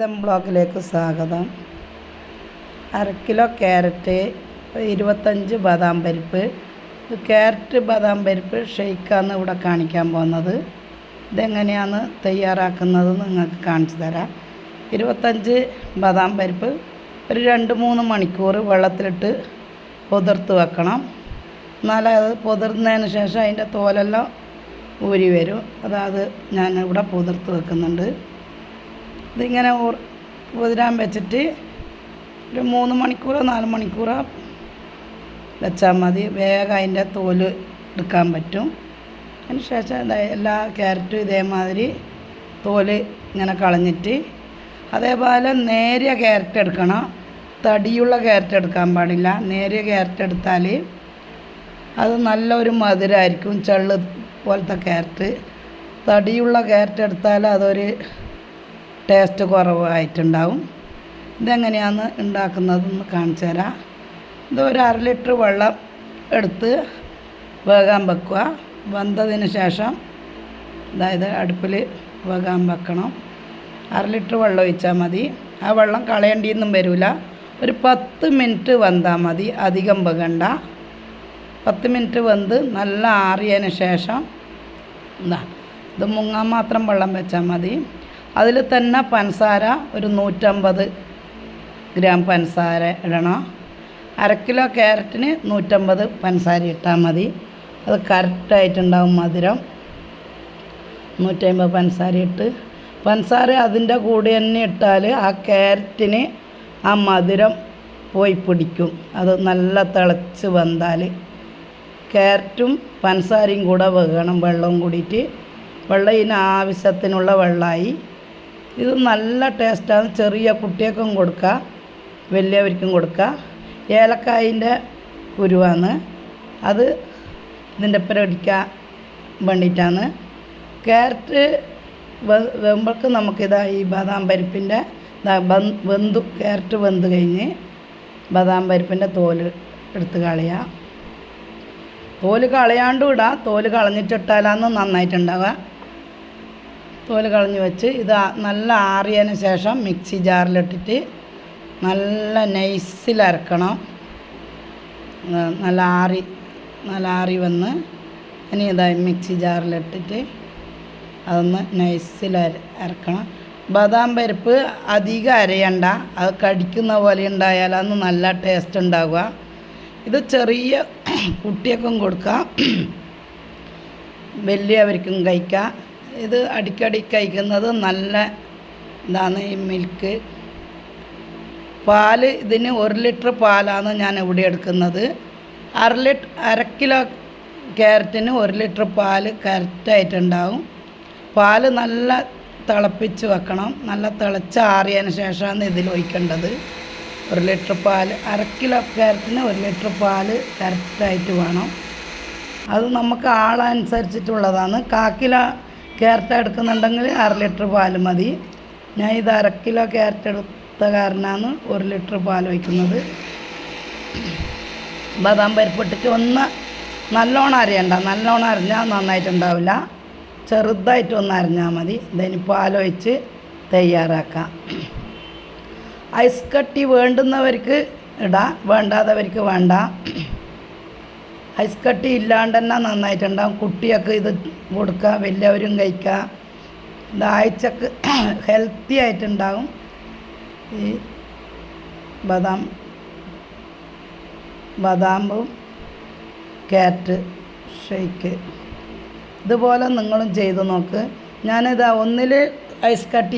ഇതം ബ്ലോക്കിലേക്ക് സ്വാഗതം. അര കിലോ ക്യാരറ്റ് ഇരുപത്തഞ്ച് ബദാം പരിപ്പ്. ക്യാരറ്റ് ബദാം പരിപ്പ് ഷെയ്ക്കാണ് ഇവിടെ കാണിക്കാൻ പോകുന്നത്. ഇതെങ്ങനെയാണ് തയ്യാറാക്കുന്നത് നിങ്ങൾക്ക് കാണിച്ചു തരാം. ഇരുപത്തഞ്ച് ബദാം പരിപ്പ് ഒരു രണ്ട് മൂന്ന് മണിക്കൂർ വെള്ളത്തിലിട്ട് പുതിർത്ത് വെക്കണം. എന്നാലേ അത് പുതിർന്നതിന് ശേഷം അതിന്റെ തോലെല്ലാം ഊരി വരും. അതായത് ഞാൻ ഇവിടെ പുതിർത്ത് വെക്കുന്നുണ്ട്. ഇതിങ്ങനെ കുതിരാൻ വെച്ചിട്ട് ഒരു മൂന്ന് മണിക്കൂറോ നാല് മണിക്കൂറോ വെച്ചാൽ മതി. വേഗം അതിന്റെ തോൽ എടുക്കാൻ പറ്റും. അതിന് ശേഷം ഇതാ എല്ലാ ക്യാരറ്റും ഇതേമാതിരി തോൽ ഇങ്ങനെ കളഞ്ഞിട്ട് അതേപോലെ നേരിയ ക്യാരറ്റ് എടുക്കണം. തടിയുള്ള ക്യാരറ്റ് എടുക്കാൻ പാടില്ല. നേരിയ ക്യാരറ്റ് എടുത്താൽ അത് നല്ലൊരു മധുരമായിരിക്കും ചള്ള് പോലത്തെ ക്യാരറ്റ്. തടിയുള്ള ക്യാരറ്റ് എടുത്താൽ അതൊരു ടേസ്റ്റ് കുറവായിട്ടുണ്ടാവും. ഇതെങ്ങനെയാണ് ഉണ്ടാക്കുന്നതെന്ന് കാണിച്ചു തരാം. ഇത് ഒരു അര ലിറ്റർ വെള്ളം എടുത്ത് വേകാൻ വെക്കുക. വെന്തതിന് ശേഷം അതായത് അടുപ്പിൽ വേകാൻ വെക്കണം. അര ലിറ്റർ വെള്ളം ഒഴിച്ചാൽ മതി. ആ വെള്ളം കളയേണ്ടിയൊന്നും വരില്ല. ഒരു പത്ത് മിനിറ്റ് വെന്താൽ മതി. അധികം വെകണ്ട പത്ത് മിനിറ്റ് വെന്ത് നല്ല ആറിയതിന് ശേഷം എന്താ ഇത് മുങ്ങാൻ മാത്രം വെള്ളം വെച്ചാൽ മതി. അതിൽ തന്നെ പഞ്ചസാര ഒരു നൂറ്റമ്പത് ഗ്രാം പഞ്ചസാര ഇടണം. അര കിലോ ക്യാരറ്റിന് നൂറ്റമ്പത് പഞ്ചസാര ഇട്ടാൽ മതി. അത് കറക്റ്റായിട്ടുണ്ടാവും മധുരം. നൂറ്റമ്പത് പഞ്ചസാര ഇട്ട്. പഞ്ചസാര അതിന്റെ കൂടെ തന്നെ ഇട്ടാൽ ആ ക്യാരറ്റിന് ആ മധുരം പോയി പിടിക്കും. അത് നല്ല തിളച്ച് വന്നാൽ. ക്യാരറ്റും പഞ്ചസാരയും കൂടെ വെക്കണം വെള്ളവും കൂടിയിട്ട്. വെള്ളം ഇതിന് ആവശ്യത്തിനുള്ള വെള്ളമായി. ഇത് നല്ല ടേസ്റ്റാണ്. ചെറിയ കുട്ടികൾക്കും കൊടുക്കുക വലിയവർക്കും കൊടുക്കുക. ഏലക്കായിന്റെ കുരുവാണ്. അത് ഇതിന്റെ ഒപ്പം അടിക്കാൻ വേണ്ടിയിട്ടാണ്. ക്യാരറ്റ് വെമ്പൾക്ക് നമുക്കിതാ ഈ ബദാം പരിപ്പിന്റെ വെന്തു ക്യാരറ്റ് വെന്ത് കഴിഞ്ഞ് ബദാം പരിപ്പിന്റെ തോൽ എടുത്ത് കളയുക. തോൽ കളയാണ്ടും ഇടാം. തോൽ കളഞ്ഞിട്ടിട്ടാലാണ് നന്നായിട്ടുണ്ടാവുക. തോൽ കളഞ്ഞ് വെച്ച് ഇത് നല്ല ആറിയതിന് ശേഷം മിക്സി ജാറിലിട്ടിട്ട് നല്ല നൈസിൽ അരക്കണം. നല്ല ആറി നല്ല ആറി വന്ന് ഇനി ഇതായി മിക്സി ജാറിലിട്ടിട്ട് അതൊന്ന് നൈസിൽ അര അരക്കണം. ബദാം പരിപ്പ് അധികം അരയണ്ട. അത് കടിക്കുന്ന പോലെ ഉണ്ടായാൽ അന്ന് നല്ല ടേസ്റ്റ് ഉണ്ടാവുക. ഇത് ചെറിയ കുട്ടിയൊക്കെ കൊടുക്കാം. വലിയവർക്കും കഴിക്കാം. ഇത് അടിക്കടി കഴിക്കുന്നത് നല്ല ഇതാണ് ഈ മിൽക്ക്. പാൽ ഇതിന് ഒരു ലിറ്റർ പാലാണ് ഞാൻ ഇവിടെ എടുക്കുന്നത്. അര ലിറ്റർ അര കിലോ ക്യാരറ്റിന് ഒരു ലിറ്റർ പാൽ കറക്റ്റായിട്ടുണ്ടാവും പാൽ നല്ല തിളപ്പിച്ച് വെക്കണം. നല്ല തിളച്ച് ആറിയതിന് ശേഷമാണ് ഇതിൽ ഒഴിക്കേണ്ടത്. ഒരു ലിറ്റർ പാൽ അര കിലോ ക്യാരറ്റിന് ഒരു ലിറ്റർ പാൽ കറക്റ്റായിട്ട് വേണം. അത് നമുക്ക് ആളനുസരിച്ചിട്ടുള്ളതാണ്. കാക്കില ക്യാരറ്റ് എടുക്കുന്നുണ്ടെങ്കിൽ അര ലിറ്റർ പാൽ മതി. ഞാൻ ഇത് അര കിലോ ക്യാരറ്റ് എടുത്ത കാരണമാണ് ഒരു ലിറ്റർ പാൽ ഒഴിക്കുന്നത്. ബദാം പരിപ്പിട്ടിട്ട് ഒന്ന് നല്ലോണം അരയണ്ട. നല്ലോണം അരിഞ്ഞാൽ നന്നായിട്ടുണ്ടാവില്ല. ചെറുതായിട്ട് ഒന്ന് അരിഞ്ഞാൽ മതി. ഇതിന് പാലൊഴിച്ച് തയ്യാറാക്കാം. ഐസ് കട്ടി വേണ്ടുന്നവർക്ക് ഇടാം. വേണ്ടാത്തവർക്ക് വേണ്ട. ഐസ് കട്ടി ഇല്ലാണ്ട് തന്നെ നന്നായിട്ടുണ്ടാവും കുട്ടിയൊക്കെ ഇത് കൊടുക്കുക വലിയവരും കഴിക്കുക ദാഴ്ചക്ക് ഹെൽത്തി ആയിട്ടുണ്ടാവും. ഈ ബദാം ബദാമും ക്യാരറ്റ് ഷേക്ക്. ഇതുപോലെ നിങ്ങളും ചെയ്ത് നോക്ക്. ഞാനിതാ ഒന്നിൽ ഐസ് കട്ടി